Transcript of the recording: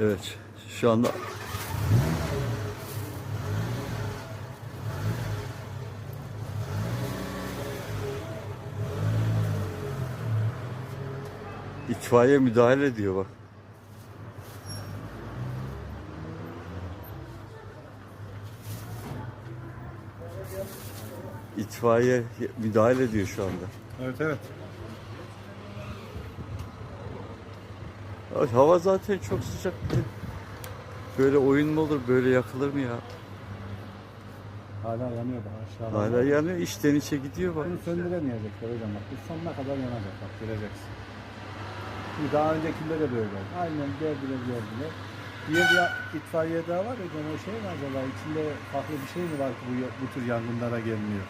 Evet. Şu anda İtfaiye müdahale ediyor bak. İtfaiye müdahale ediyor şu anda. Evet evet. Ay, Hava zaten çok sıcak. Böyle oyun mu olur? Böyle yakılır mı ya? Hala yanıyor daha aşağıda. Hala yanıyor. içten içe gidiyor bak. Bunu söndüremeyecekler hocam bak. Bu sonuna kadar yanacak bak göreceksin. Daha öncekinde de böyle. Aynen geldiler geldiler. Diğer bir itfaiye daha var hocam o şey mi acaba? İçinde farklı bir şey mi var ki bu, bu tür yangınlara gelmiyor?